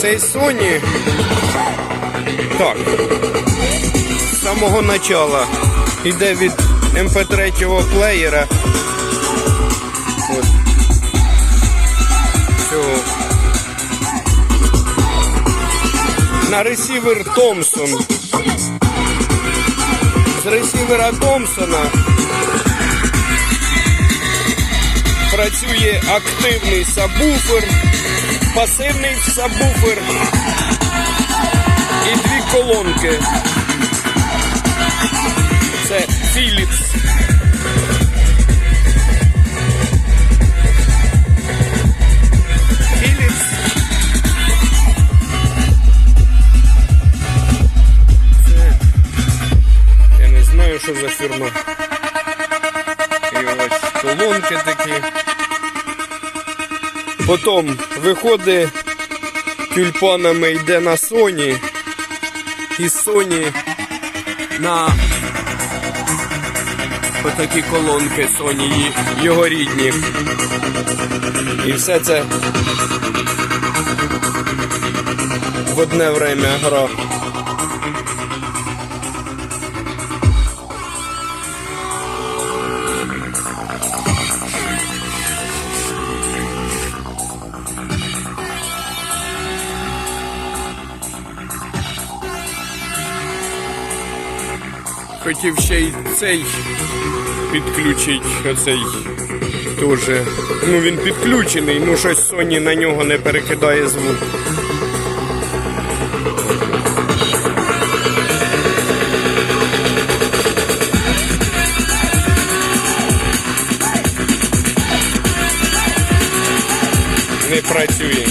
Цей Sony. Так. З самого начала йде від MP3 плеєра. От. Цього. На ресівер Томпсон. З ресівера Томпсона працює активний сабвуфер, пасивний сабвуфер і дві колонки. Це Philips. Philips. Я не знаю, що за фірма. Колонки такі. Потім виходить тюльпанами йде на Sony. І Sony на отакі колонки ї- його рідні. І все це в одне время гра. Хотів ще й цей підключити, оцей теж. Ну він підключений, ну щось Sony на нього не перекидає звук. Не працює.